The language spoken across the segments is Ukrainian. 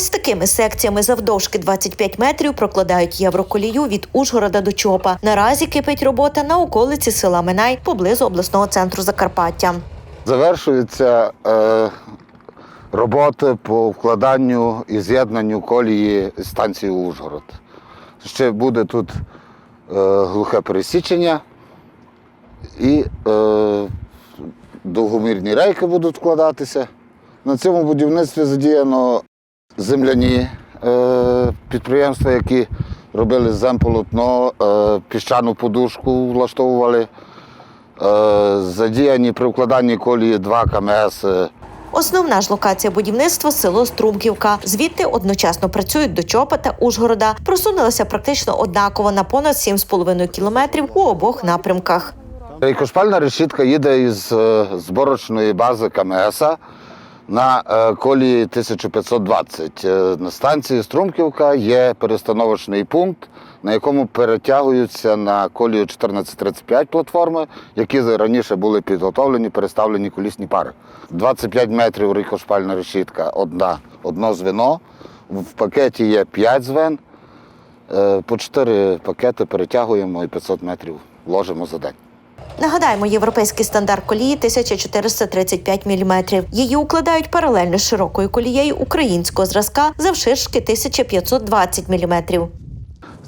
Ось такими секціями завдовжки 25 метрів прокладають євроколію від Ужгорода до Чопа. Наразі кипить робота на околиці села Минай поблизу обласного центру Закарпаття. Завершуються е, роботи по вкладанню і з'єднанню колії станції Ужгород. Ще буде тут е, глухе пересічення і е, довгомірні рейки будуть вкладатися. На цьому будівництві задіяно земляні е, підприємства, які робили земполотно, е, піщану подушку влаштовували. Е, Задіяні при вкладанні колії два КМС. Основна ж локація будівництва село Струмківка. Звідти одночасно працюють до Чопа та Ужгорода. Просунулися практично однаково на понад 7,5 кілометрів у обох напрямках. Рейкошпальна решітка їде із е, зборочної бази КМС на е, колії 1520. Е, На станції Струмківка є перестановочний пункт, на якому перетягуються на колію 1435 платформи, які раніше були підготовлені, переставлені колісні пари. 25 метрів рейкошпальна решітка, одна, одно звено. В пакеті є 5 звен. Е, По 4 пакети перетягуємо і 500 метрів ложимо за день. Нагадаємо, європейський стандарт колії 1435 мм. Її укладають паралельно з широкою колією українського зразка завширшки 1520 мм.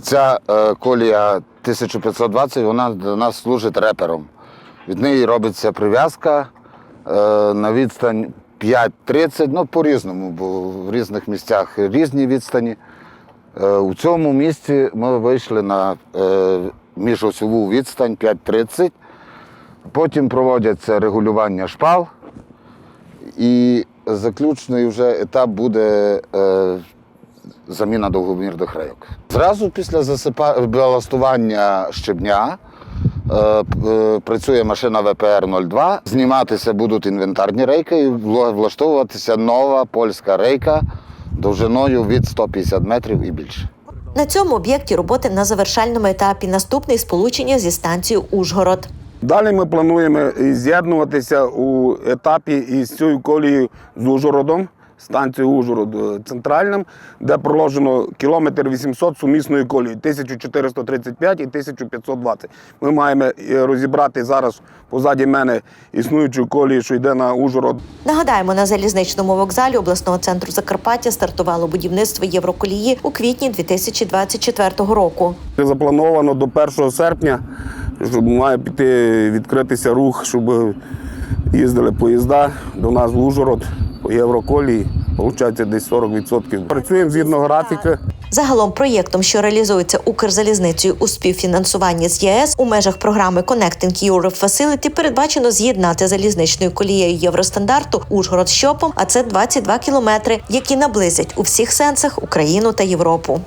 Ця е, колія 1520 вона для нас служить репером. Від неї робиться прив'язка е, на відстань 5-30, ну по-різному, бо в різних місцях різні відстані. Е, у цьому місці ми вийшли на е, міжосьову відстань 5-30. Потім проводяться регулювання шпал. І заключний вже етап буде е, заміна довгомірних рейок. Зразу після засипа... баластування щебня е, е, працює машина ВПР-02. Зніматися будуть інвентарні рейки і влаштовуватися нова польська рейка довжиною від 150 метрів і більше. На цьому об'єкті роботи на завершальному етапі. Наступний сполучення зі станцією Ужгород. Далі ми плануємо з'єднуватися у етапі із цією колією з Ужгородом, станцією Ужгород е, центральним, де проложено кілометр 800 сумісної колії 1435 і 1520. Ми маємо е, розібрати зараз позаді мене існуючу колію, що йде на Ужгород. Нагадаємо, на залізничному вокзалі обласного центру Закарпаття стартувало будівництво Євроколії у квітні 2024 року. Заплановано до 1 серпня, щоб має піти відкритися рух, щоб їздили поїзда до нас в Ужгород по Євроколії. Получається десь 40%. Працюємо згідно графіки. Загалом проєктом, що реалізується Укрзалізницею у співфінансуванні з ЄС у межах програми Connecting Europe Facility передбачено з'єднати залізничною колією євростандарту Ужгород Щопом, а це 22 кілометри, які наблизять у всіх сенсах Україну та Європу.